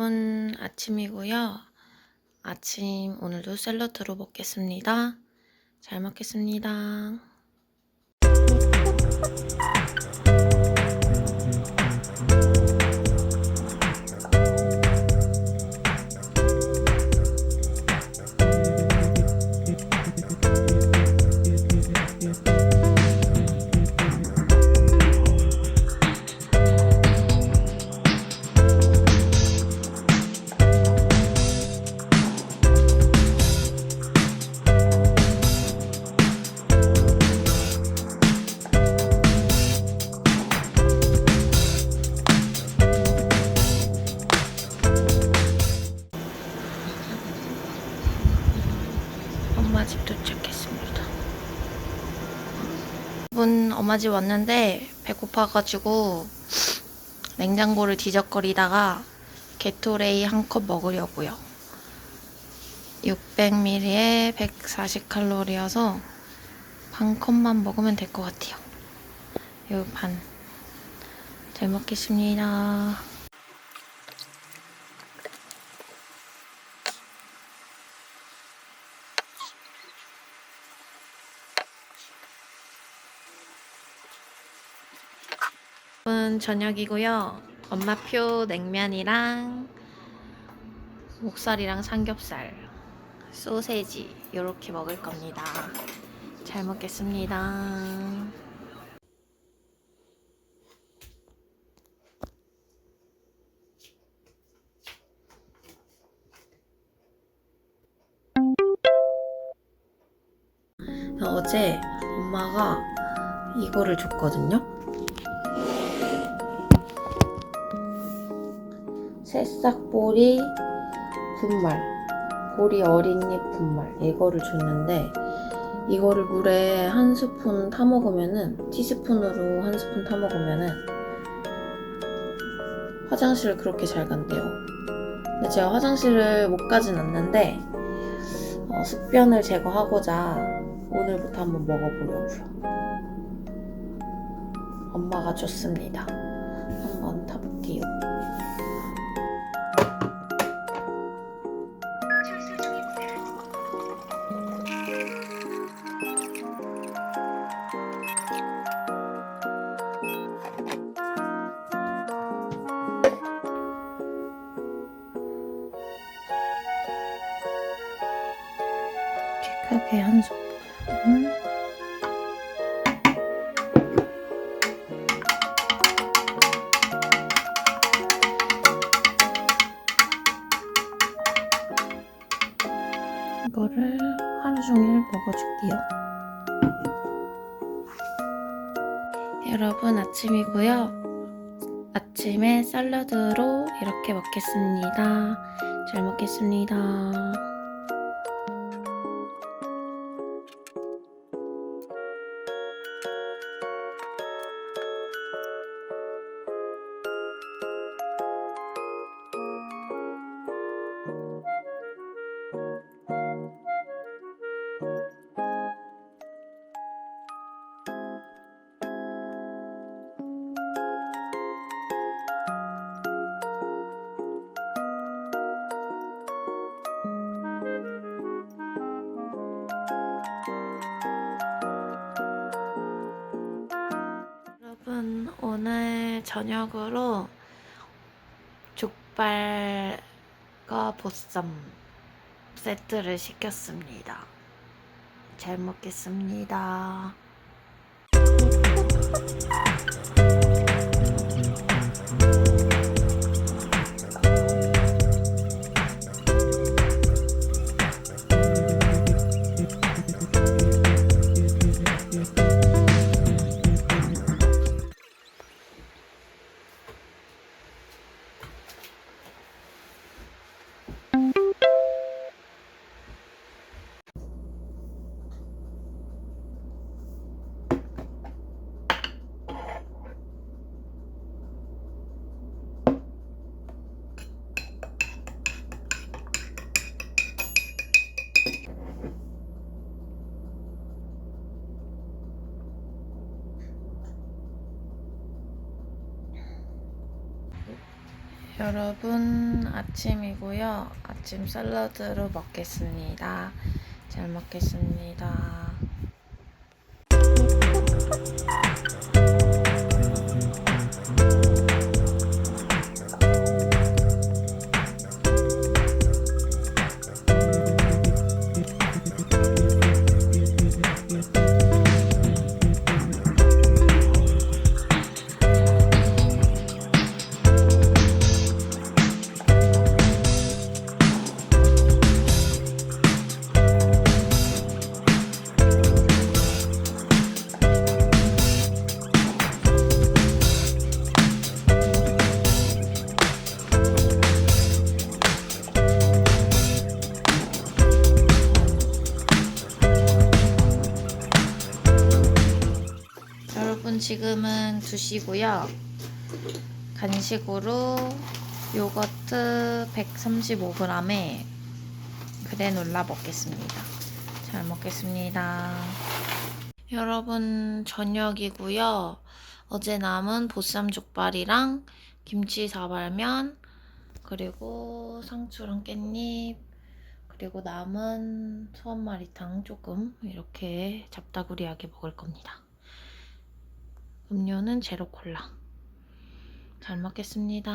여러분 아침이고요. 아침 오늘도 샐러드로 먹겠습니다. 잘 먹겠습니다. 여러분 엄마 집 왔는데 배고파가지고 냉장고를 뒤적거리다가 게토레이 한 컵 먹으려고요. 600ml에 140칼로리여서 반 컵만 먹으면 될 것 같아요. 요 반. 잘 먹겠습니다. 오늘 저녁이고요. 엄마표 냉면이랑 목살이랑 삼겹살, 소세지 이렇게 먹을 겁니다. 잘 먹겠습니다. 어제 엄마가 이거를 줬거든요. 새싹보리 분말, 보리 어린잎 분말 이거를 줬는데 이거를 물에 한 스푼 타 먹으면은 티스푼으로 한 스푼 타 먹으면은 화장실을 그렇게 잘 간대요. 근데 제가 화장실을 못 가진 않는데 어, 숙변을 제거하고자 오늘부터 한번 먹어보려고요. 엄마가 줬습니다. 한번 타볼게요. 크게 한 스푼. 이거를 하루 종일 먹어줄게요. 여러분 아침이고요. 아침에 샐러드로 이렇게 먹겠습니다. 잘 먹겠습니다. 오늘 저녁으로 족발과 보쌈 세트를 시켰습니다. 잘 먹겠습니다. 여러분 아침이고요. 아침 샐러드로 먹겠습니다. 잘 먹겠습니다. 지금은 2시고요. 간식으로 요거트 135g에 그래놀라 먹겠습니다. 잘 먹겠습니다. 여러분 저녁이고요. 어제 남은 보쌈 족발이랑 김치 사발면 그리고 상추랑 깻잎 그리고 남은 소한마리탕 조금 이렇게 잡다구리하게 먹을 겁니다. 음료는 제로 콜라. 잘 먹겠습니다.